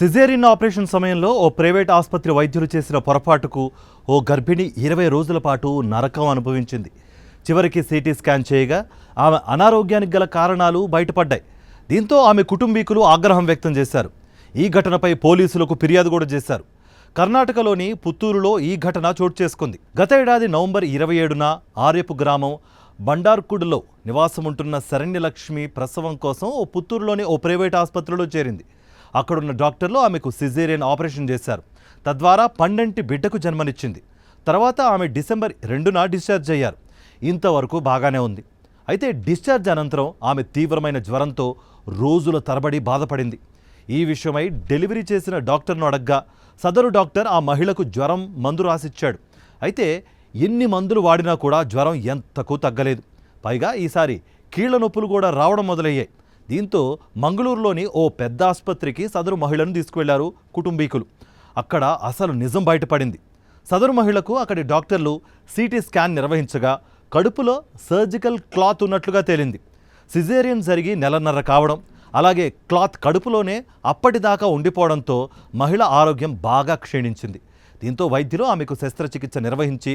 Caesarean operation సమయంలో ఓ private ఆసుపత్రి వైద్యులు చేసిన పొరపాటుకు ఓ గర్భిణి ఇరవై రోజుల పాటు నరకం అనుభవించింది. చివరికి సిటీ స్కాన్ చేయగా ఆమె అనారోగ్యానికి గల కారణాలు బయటపడ్డాయి. దీంతో ఆమె కుటుంబీకులు ఆగ్రహం వ్యక్తం చేశారు. ఈ ఘటనపై పోలీసులకు ఫిర్యాదు కూడా చేశారు. కర్ణాటకలోని పుత్తూరులో ఈ ఘటన చోటు చేసుకుంది. గత ఏడాది నవంబర్ ఇరవై ఏడున ఆర్యపు గ్రామం బండార్కుడులో నివాసముంటున్న శరణ్యలక్ష్మి ప్రసవం కోసం ఓ పుత్తూరులోని ఓ ప్రైవేట్ ఆసుపత్రిలో చేరింది. అక్కడున్న డాక్టర్లు ఆమెకు సిజేరియన్ ఆపరేషన్ చేశారు. తద్వారా పండంటి బిడ్డకు జన్మనిచ్చింది. తర్వాత ఆమె డిసెంబర్ రెండున డిశ్చార్జ్ అయ్యారు. ఇంతవరకు బాగానే ఉంది. అయితే డిశ్చార్జ్ అనంతరం ఆమె తీవ్రమైన జ్వరంతో రోజుల తరబడి బాధపడింది. ఈ విషయమై డెలివరీ చేసిన డాక్టర్ను అడగ్గా సదరు డాక్టర్ ఆ మహిళకు జ్వరం మందు రాసిచ్చాడు. అయితే ఎన్ని మందులు వాడినా కూడా జ్వరం ఎంతకు తగ్గలేదు. పైగా ఈసారి కీళ్ళ నొప్పులు కూడా రావడం మొదలయ్యాయి. దీంతో మంగళూరులోని ఓ పెద్ద ఆసుపత్రికి సదరు మహిళను తీసుకువెళ్ళారు కుటుంబీకులు. అక్కడ అసలు నిజం బయటపడింది. సదరు మహిళకు అక్కడి డాక్టర్లు సిటీ స్కాన్ నిర్వహించగా కడుపులో సర్జికల్ క్లాత్ ఉన్నట్లుగా తేలింది. సిజేరియన్ జరిగి నెలన్నర కావడం అలాగే క్లాత్ కడుపులోనే అప్పటిదాకా ఉండిపోవడంతో మహిళ ఆరోగ్యం బాగా క్షీణించింది. దీంతో వైద్యులు ఆమెకు శస్త్రచికిత్స నిర్వహించి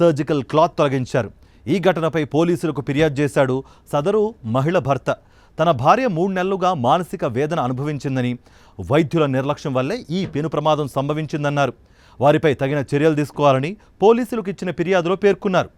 సర్జికల్ క్లాత్ తొలగించారు. ఈ ఘటనపై పోలీసులకు ఫిర్యాదు చేశాడు సదరు మహిళ భర్త. తన భార్య మూడు నెలలుగా మానసిక వేదన అనుభవించిందని వైద్యుల నిర్లక్ష్యం వల్లే ఈ పెను ప్రమాదం సంభవించిందన్నారు. వారిపై తగిన చర్యలు తీసుకోవాలని పోలీసులకు ఇచ్చిన ఫిర్యాదులో పేర్కొన్నారు.